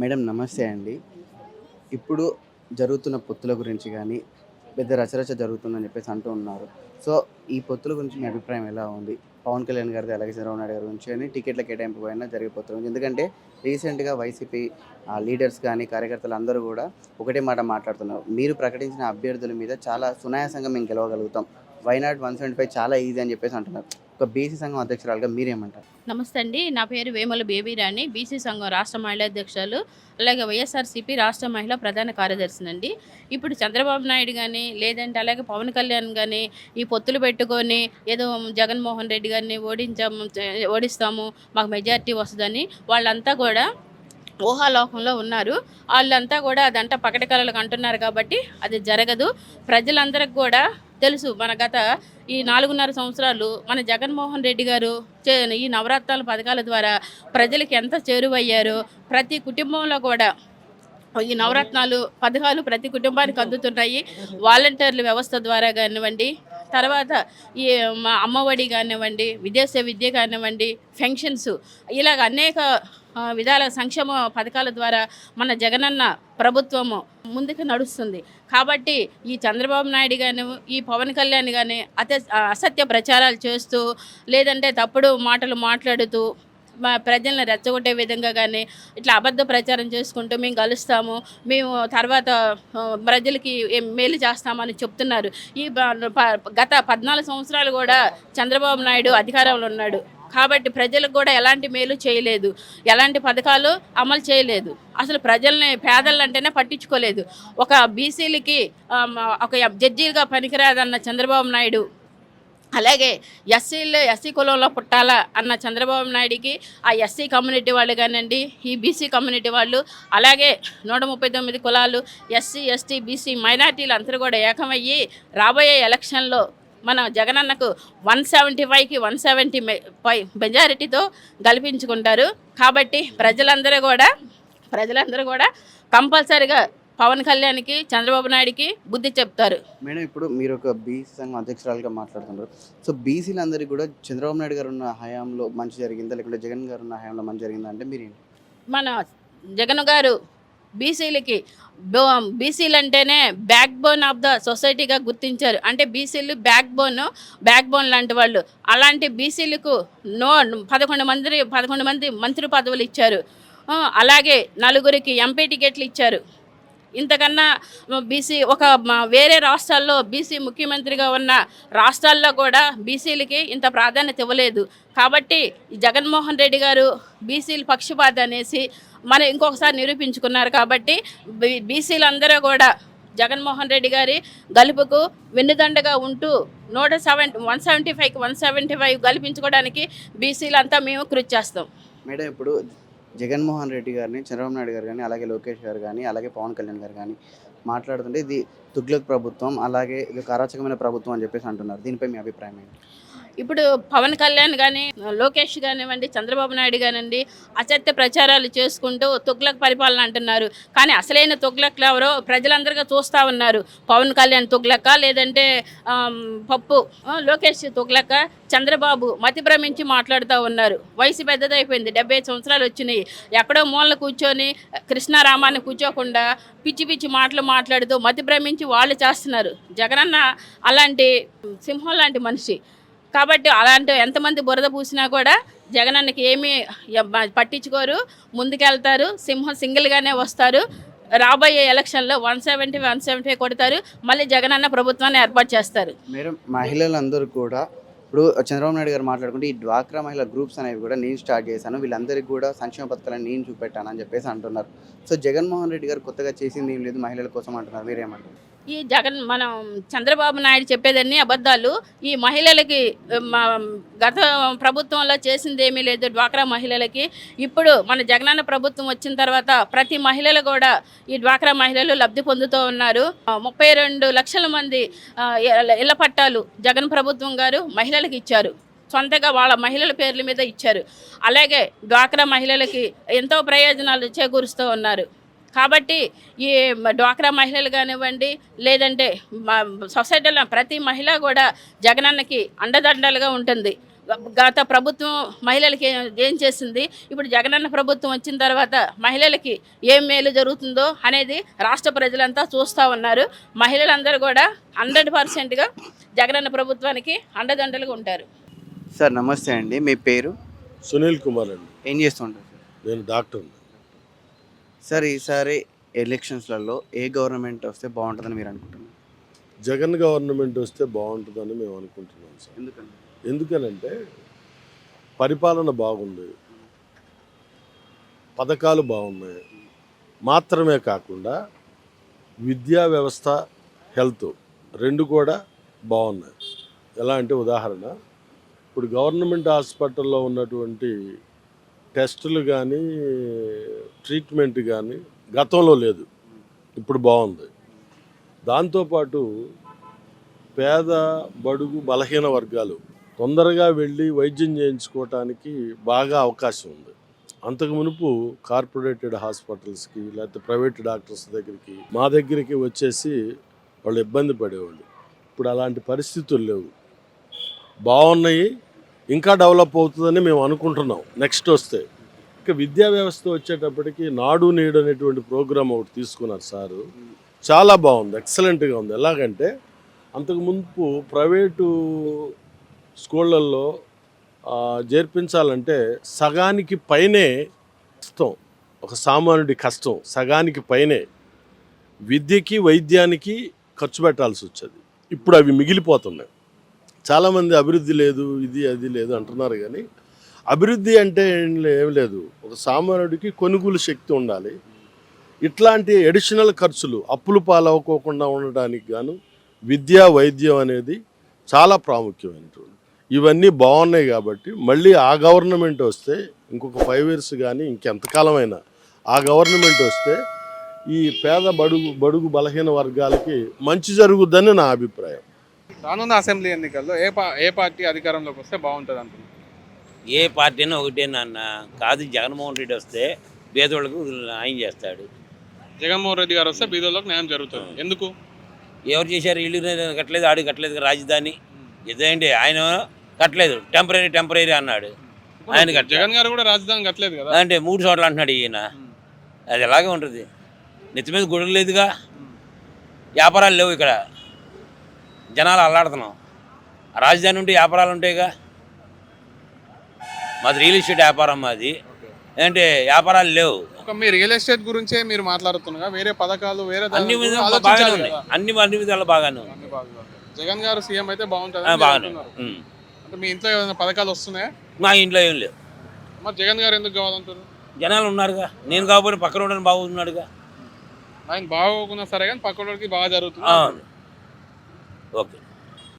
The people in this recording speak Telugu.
మేడం నమస్తే అండి. ఇప్పుడు జరుగుతున్న పొత్తుల గురించి కానీ పెద్ద రచరచ జరుగుతుందని చెప్పేసి అంటూ ఉన్నారు. సో ఈ పొత్తుల గురించి మీ అభిప్రాయం ఎలా ఉంది? పవన్ కళ్యాణ్ గారిది అలాగే చంద్రబాబు నాయుడు గారి గురించి అని టికెట్ల కేటాయింపు పైన జరిగే పొత్తుల గురించి. ఎందుకంటే రీసెంట్గా వైసీపీ లీడర్స్ కానీ కార్యకర్తలు అందరూ కూడా ఒకటే మాట మాట్లాడుతున్నారు. మీరు ప్రకటించిన అభ్యర్థుల మీద చాలా సునాయాసంగా మేము గెలవగలుగుతాం. Why not one seventy five చాలా ఈజీ అని చెప్పేసి అంటున్నారు. ఒక బీసీ సంఘం అధ్యక్షురాలుగా మీరేమంటారు? నమస్తే అండి. నా పేరు వేముల బేబీ రాణి. బీసీ సంఘం రాష్ట్ర మహిళా అధ్యక్షులు అలాగే వైఎస్ఆర్సీపీ రాష్ట్ర మహిళా ప్రధాన కార్యదర్శినండి ఇప్పుడు చంద్రబాబు నాయుడు కానీ లేదంటే అలాగే పవన్ కళ్యాణ్ కానీ ఈ పొత్తులు పెట్టుకొని ఏదో జగన్మోహన్ రెడ్డి గారిని ఓడించాము ఓడిస్తాము మాకు మెజార్టీ వస్తుందని వాళ్ళంతా కూడా ఊహాలోకంలో ఉన్నారు. వాళ్ళంతా కూడా అదంతా పకటి కళలకు అంటున్నారు కాబట్టి అది జరగదు. ప్రజలందరికి కూడా తెలుసు మన గత ఈ నాలుగున్నర సంవత్సరాలు మన జగన్మోహన్ రెడ్డి గారు చే ఈ నవరత్నాల పథకాల ద్వారా ప్రజలకు ఎంత చేరువయ్యారో. ప్రతి కుటుంబంలో కూడా ఈ నవరత్నాలు పథకాలు ప్రతి కుటుంబానికి అందుతున్నాయి. వాలంటీర్ల వ్యవస్థ ద్వారా కానివ్వండి తర్వాత ఈ మా అమ్మఒడి కానివ్వండి విదేశ విద్య కానివ్వండి ఫెన్షన్స్ ఇలాగ అనేక విధాల సంక్షేమ పథకాల ద్వారా మన జగనన్న ప్రభుత్వము ముందుకు నడుస్తుంది. కాబట్టి ఈ చంద్రబాబు నాయుడు గాను ఈ పవన్ కళ్యాణ్ కానీ అత అసత్య ప్రచారాలు చేస్తూ లేదంటే తప్పుడు మాటలు మాట్లాడుతూ ప్రజల్ని రెచ్చగొట్టే విధంగా కానీ ఇట్లా అబద్ధ ప్రచారం చేసుకుంటూ మేము కలుస్తాము మేము తర్వాత ప్రజలకి మేలు చేస్తామని చెప్తున్నారు. ఈ ప- గత పద్నాలుగు సంవత్సరాలు కూడా చంద్రబాబు నాయుడు అధికారంలో ఉన్నాడు. కాబట్టి ప్రజలకు కూడా ఎలాంటి మేలు చేయలేదు. ఎలాంటి పథకాలు అమలు చేయలేదు. అసలు ప్రజల్ని పేదలు అంటేనే పట్టించుకోలేదు. ఒక బీసీలకి ఒక జడ్జీలుగా పనికిరాదన్న చంద్రబాబు నాయుడు అలాగే ఎస్సీలో ఎస్సీ కులంలో పుట్టాలా అన్న చంద్రబాబు నాయుడికి ఆ ఎస్సీ కమ్యూనిటీ వాళ్ళు కానివ్వండి ఈ బీసీ కమ్యూనిటీ వాళ్ళు అలాగే నూట ముప్పై తొమ్మిది కులాలు ఎస్సీ ఎస్టీ బీసీ మైనార్టీలు అందరూ కూడా ఏకమయ్యి రాబోయే ఎలక్షన్లో మన జగనన్నకు వన్ సెవెంటీ ఫైవ్కి వన్ సెవెంటీ ఫైవ్ మెజారిటీతో గెలిపించుకుంటారు. కాబట్టి ప్రజలందరూ కూడా ప్రజలందరూ కూడా కంపల్సరిగా పవన్ కళ్యాణ్కి చంద్రబాబు నాయుడికి బుద్ధి చెప్తారు. మేడం ఇప్పుడు మీరు ఒక బీసీ సంఘం అధ్యక్షురాలుగా మాట్లాడుతున్నారు. సో బీసీలందరికీ కూడా చంద్రబాబు నాయుడు గారు ఉన్న హయాంలో మంచి జరిగిందా? లేకుంటే జగన్ గారు ఉన్న హయాంలో మంచి జరిగిందా అంటే మీరు? మన జగన్ గారు బీసీలకి బీసీలు అంటేనే బ్యాక్ బోన్ ఆఫ్ ద సొసైటీగా గుర్తించారు. అంటే బీసీలు బ్యాక్ బోన్ బ్యాక్ బోన్ లాంటి వాళ్ళు. అలాంటి బీసీలకు నో పదకొండు మంది పదకొండు మంది మంత్రి పదవులు ఇచ్చారు. అలాగే నలుగురికి ఎంపీ టికెట్లు ఇచ్చారు. ఇంతకన్నా బీసీ ఒక వేరే రాష్ట్రాల్లో బీసీ ముఖ్యమంత్రిగా ఉన్న రాష్ట్రాల్లో కూడా బీసీలకి ఇంత ప్రాధాన్యత ఇవ్వలేదు. కాబట్టి జగన్మోహన్ రెడ్డి గారు బీసీలు పక్షపాత అనేసి మనం ఇంకొకసారి నిరూపించుకున్నారు కాబట్టి బీసీలందరూ కూడా జగన్మోహన్ రెడ్డి గారి గలుపుకు వెన్నుదండగా ఉంటూ నూట సెవెన్ వన్ సెవెంటీ ఫైవ్కి వన్ సెవెంటీ ఫైవ్ గెలిపించుకోవడానికి బీసీలంతా మేము కృషి చేస్తాం. మేడం ఇప్పుడు జగన్మోహన్ రెడ్డి గారిని చంద్రబాబు నాయుడు గారు కానీ అలాగే లోకేష్ గారు కానీ అలాగే పవన్ కళ్యాణ్ గారు కానీ మాట్లాడుతుంటే ఇది తుగ్లక్ ప్రభుత్వం అలాగే ఇది ఒక అరాచకమైన ప్రభుత్వం అని చెప్పేసి అంటున్నారు. దీనిపై మీ అభిప్రాయం ఏంటి? ఇప్పుడు పవన్ కళ్యాణ్ కానీ లోకేష్ కానివ్వండి చంద్రబాబు నాయుడు కానివ్వండి అసత్య ప్రచారాలు చేసుకుంటూ తుగ్లక్ పరిపాలన అంటున్నారు. కానీ అసలైన తుగ్లక్లు ఎవరో ప్రజలందరిగా చూస్తూ ఉన్నారు. పవన్ కళ్యాణ్ తుగ్లక్క లేదంటే పప్పు లోకేష్ తుగ్లక్క చంద్రబాబు మతి భ్రమించి మాట్లాడుతూ ఉన్నారు. వయసు పెద్దదైపోయింది. డెబ్బై సంవత్సరాలు వచ్చినాయి. ఎక్కడో మూలన కూర్చొని కృష్ణారామాన్ని కూర్చోకుండా పిచ్చి పిచ్చి మాటలు మాట్లాడుతూ మతి భ్రమించి వాళ్ళు చేస్తున్నారు. జగనన్న అలాంటి సింహం లాంటి మనిషి. కాబట్టి అలాంటి ఎంతమంది బురద పూసినా కూడా జగనన్నకి ఏమీ పట్టించుకోరు. ముందుకెళ్తారు. సింహం సింగిల్గానే వస్తారు. రాబోయే ఎలక్షన్లో వన్ సెవెంటీ వన్ సెవెంటీ కొడతారు. మళ్ళీ జగనన్న ప్రభుత్వాన్ని ఏర్పాటు చేస్తారు. మేడం మహిళలందరూ కూడా ఇప్పుడు చంద్రబాబు నాయుడు గారు మాట్లాడుకుంటే ఈ డ్వాక్రా మహిళ గ్రూప్స్ అనేవి కూడా నేను స్టార్ట్ చేశాను. వీళ్ళందరికీ కూడా సంక్షేమ పథకాలను నేను చూపెట్టాను అని చెప్పేసి అంటున్నారు. సో జగన్మోహన్ రెడ్డి గారు కొత్తగా చేసింది ఏం లేదు మహిళల కోసం అంటున్నారు. మీరేమంటారు? ఈ జగన్ మనం చంద్రబాబు నాయుడు చెప్పేదన్నీ అబద్ధాలు. ఈ మహిళలకి గత ప్రభుత్వంలో చేసింది ఏమీ లేదు డ్వాక్రా మహిళలకి. ఇప్పుడు మన జగనన్న ప్రభుత్వం వచ్చిన తర్వాత ప్రతి మహిళలు కూడా ఈ డ్వాక్రా మహిళలు లబ్ధి పొందుతూ ఉన్నారు. ముప్పై రెండు లక్షల మంది ఇళ్ళ- ఇళ్ళ పట్టాలు జగన్ ప్రభుత్వం గారు మహిళలకు ఇచ్చారు. సొంతగా వాళ్ళ మహిళల పేర్ల మీద ఇచ్చారు. అలాగే డ్వాక్రా మహిళలకి ఎంతో ప్రయోజనాలు చేకూరుస్తూ ఉన్నారు. కాబట్టి ఈ డ్వాక్రా మహిళలు కానివ్వండి లేదంటే మా సొసైటీలో ప్రతి మహిళ కూడా జగనన్నకి అండదండలుగా ఉంటుంది. గత ప్రభుత్వం మహిళలకి ఏ- చేసింది? ఇప్పుడు జగనన్న ప్రభుత్వం వచ్చిన తర్వాత మహిళలకి ఏం మేలు జరుగుతుందో అనేది రాష్ట్ర ప్రజలంతా చూస్తూ ఉన్నారు. మహిళలందరూ కూడా హండ్రెడ్ పర్సెంట్గా జగనన్న ప్రభుత్వానికి అండదండలుగా ఉంటారు. సార్ నమస్తే అండి. మీ పేరు? సునీల్ కుమార్ అండి. ఏం చేస్తుంటారు సార్? నేను డాక్టర్ సార్ ఈసారి ఎలక్షన్స్లలో ఏ గవర్నమెంట్ వస్తే బాగుంటుందని మీరు అనుకుంటున్నారు? జగన్ గవర్నమెంట్ వస్తే బాగుంటుందని మేము అనుకుంటున్నాం సార్. ఎందుకండి ఎందుకనంటే పరిపాలన బాగుంది. పథకాలు బాగున్నాయి. మాత్రమే కాకుండా విద్యా వ్యవస్థ హెల్త్ రెండు కూడా బాగున్నాయి. ఎలా అంటే ఉదాహరణ ఇప్పుడు గవర్నమెంట్ హాస్పిటల్లో ఉన్నటువంటి టెస్టులు కానీ ట్రీట్మెంట్ కానీ గతంలో లేదు. ఇప్పుడు బాగుంది. దాంతోపాటు పేద బడుగు బలహీన వర్గాలు తొందరగా వెళ్ళి వైద్యం చేయించుకోవటానికి బాగా అవకాశం ఉంది. అంతకు మునుపు కార్పొరేటెడ్ హాస్పిటల్స్కి లేకపోతే ప్రైవేట్ డాక్టర్స్ దగ్గరికి మా దగ్గరికి వచ్చేసి వాళ్ళు ఇబ్బంది పడేవాళ్ళు. ఇప్పుడు అలాంటి పరిస్థితులు లేవు. బాగున్నాయి. ఇంకా డెవలప్ అవుతుందని మేము అనుకుంటున్నాం. నెక్స్ట్ వస్తే. ఇక విద్యా వ్యవస్థ వచ్చేటప్పటికి నాడు నేడు అనేటువంటి ప్రోగ్రామ్ ఒకటి తీసుకున్నారు సారు. చాలా బాగుంది. ఎక్సలెంట్గా ఉంది. ఎలాగంటే అంతకు ముందు ప్రైవేటు స్కూళ్ళల్లో చేర్పించాలంటే సగానికి పైనే కష్టం. ఒక సామాన్యుడి కష్టం. సగానికి పైనే. విద్యకి వైద్యానికి ఖర్చు పెట్టాల్సి వచ్చేది. ఇప్పుడు అవి మిగిలిపోతున్నాయి. చాలామంది అభివృద్ధి లేదు ఇది అది లేదు అంటున్నారు కానీ అభివృద్ధి అంటే ఏం లేదు. ఒక సామాన్యుడికి కొనుగోలు శక్తి ఉండాలి. ఇట్లాంటి అడిషనల్ ఖర్చులు అప్పులు పాలవ్వకోకుండా ఉండడానికి గాను విద్య వైద్యం అనేది చాలా ప్రాముఖ్యమైనటువంటి ఇవన్నీ బాగున్నాయి కాబట్టి మళ్ళీ ఆ గవర్నమెంట్ వస్తే ఇంకొక ఫైవ్ ఇయర్స్ కానీ ఇంకెంతకాలమైనా ఆ గవర్నమెంట్ వస్తే ఈ పేద బడుగు బడుగు బలహీన వర్గాలకి మంచి జరుగుద్దని నా అభిప్రాయం. రానున్న అసెంబ్లీ ఎన్నికల్లో ఏ పా ఏ పార్టీ అధికారంలోకి వస్తే బాగుంటుంది అంటున్నారు ఏ పార్టీ అయినా ఒకటే నాన్న కాదు జగన్మోహన్ రెడ్డి వస్తే పేదోళ్ళకు న్యాయం చేస్తాడు. జగన్మోహన్ రెడ్డి గారు వస్తే బీదోళ్ళకి న్యాయం జరుగుతుంది. ఎందుకు? ఎవరు చేశారు? ఇల్లు కట్టలేదు ఆడు కట్టలేదు రాజధాని. ఇదేంటి? ఆయన కట్టలేదు. టెంపరీ టెంపరీ అన్నాడు. ఆయన జగన్ గారు కూడా రాజధాని కట్టలేదు కదా? అంటే మూడు చోట్ల అంటున్నాడు ఈయన. అది ఎలాగే ఉంటుంది? నెత్తి మీద గుడి లేదుగా? వ్యాపారాలు లేవు ఇక్కడ. జనాలు అల్లాడుతున్నాం. రాజధాని ఉంటే వ్యాపారాలు ఉంటాయిగా. మాది రియల్ ఎస్టేట్ వ్యాపారం మాది. ఏంటంటే వ్యాపారాలు లేవు. ఒక మీ రియల్ ఎస్టేట్ గురించే మీరు మాట్లాడుతున్నారు? వేరే పథకాలు వేరే అన్ని విధాలు బాగానే ఉన్నాయి. అన్ని అన్ని విధాలు బాగానే ఉన్నాయి. జగన్ గారు సీఎం అయితే బాగుంటుంది బాగానే. అంటే మీ ఇంట్లో ఏమైనా పథకాలు వస్తున్నాయా? మా ఇంట్లో ఏం లేవు. మరి జగన్ గారు ఎందుకు కావాలంటారు జనాలు ఉన్నారుగా. నేను కాకపోతే పక్కన ఉండని బాగున్నాడుగా. ఆయన బాగోకున్నా సరే కానీ పక్కనోడికి బాగా జరుగుతుంది. ఓకే